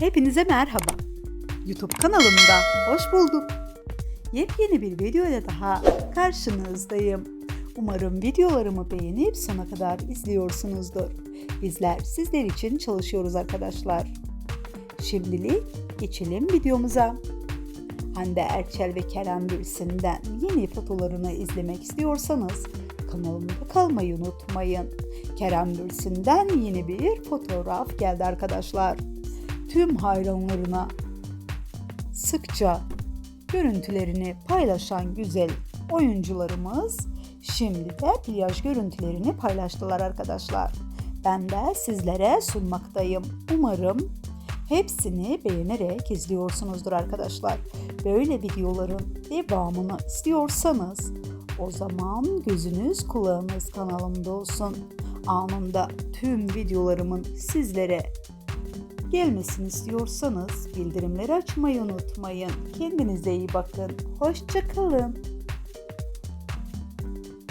Hepinize merhaba. YouTube kanalımda hoş bulduk. Yepyeni bir videoyla daha karşınızdayım. Umarım videolarımı beğenip sona kadar izliyorsunuzdur. Bizler sizler için çalışıyoruz arkadaşlar. Şimdilik geçelim videomuza. Hande Erçel ve Kerem Bürsin'den yeni fotolarını izlemek istiyorsanız kanalımda kalmayı unutmayın. Kerem Bürsin'den yeni bir fotoğraf geldi arkadaşlar. Tüm hayranlarına sıkça görüntülerini paylaşan güzel oyuncularımız şimdi de plaj görüntülerini paylaştılar arkadaşlar. Ben de sizlere sunmaktayım. Umarım hepsini beğenerek izliyorsunuzdur arkadaşlar. Böyle videoların devamını istiyorsanız o zaman gözünüz kulağınız kanalımda olsun. Anında tüm videolarımın sizlere gelmesini istiyorsanız bildirimleri açmayı unutmayın. Kendinize iyi bakın. Hoşçakalın.